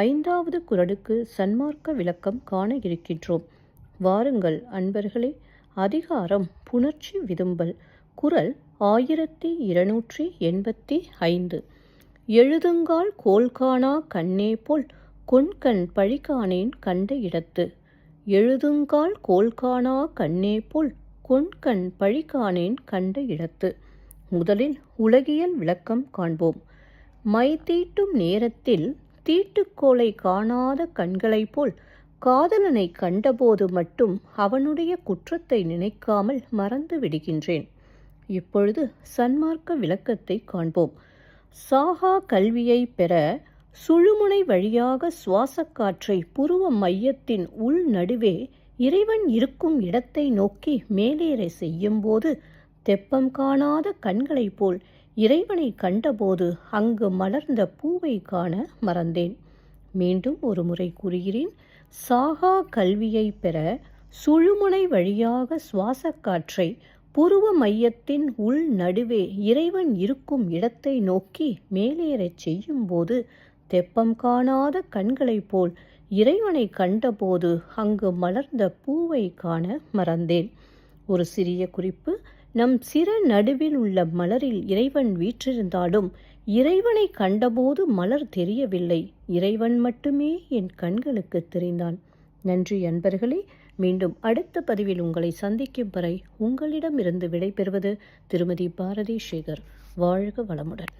ஐந்தாவது குரலுக்கு சன்மார்க்க விளக்கம் காண இருக்கின்றோம். வாருங்கள் அன்பர்களே அதிகாரம் புணர்ச்சி விதும்பல் குரல் ஆயிரத்தி இருநூற்றி எண்பத்தி ஐந்து. எழுதுங்கால் கோல்கானா கண்ணே போல் கொண்கண் பழிகானேன் கண்ட இடத்து. எழுதுங்கால் கோல்கானா கண்ணே போல் கொண்கண் பழிகானேன் கண்ட இடத்து. முதலில் உலகியல் விளக்கம் காண்போம். மை தீட்டும் நேரத்தில் தீட்டுக்கோளை காணாத கண்களைப் போல் காதலனை கண்டபோது மட்டும் அவனுடைய குற்றத்தை நினைக்காமல் மறந்து விடுகின்றேன். இப்பொழுது சன்மார்க்க விளக்கத்தை காண்போம். சாகா கல்வியை பெற சுழுமுனை வழியாக சுவாசக்காற்றை புருவ மையத்தின் உள் நடுவே இறைவன் இருக்கும் இடத்தை நோக்கி மேலேற செய்யும்போது தெப்பம் காணாத கண்களைப் போல் இறைவனை கண்டபோது அங்கு மலர்ந்த பூவை காண மறந்தேன். மீண்டும் ஒரு முறை கூறுகிறேன் சாகா கல்வியை பெற சுழுமுனை வழியாக சுவாசக்காற்றை புருவ மையத்தின் உள் நடுவே இறைவன் இருக்கும் இடத்தை நோக்கி மேலேறச் செய்யும்போது தெப்பம் காணாத கண்களைப் போல் இறைவனை கண்டபோது அங்கு மலர்ந்த பூவை காண மறந்தேன். ஒரு சிறிய குறிப்பு நம் சிற நடுவில் உள்ள மலரில் இறைவன் வீற்றிருந்தாலும் இறைவனை கண்டபோது மலர் தெரியவில்லை. இறைவன் மட்டுமே என் கண்களுக்கு தெரிந்தான். நன்றி அன்பர்களே மீண்டும் அடுத்த பதிவில் உங்களை சந்திக்கும் வரை உங்களிடமிருந்து விடைபெறுவது திருமதி பாரதி சேகர் வாழ்க வளமுடன்.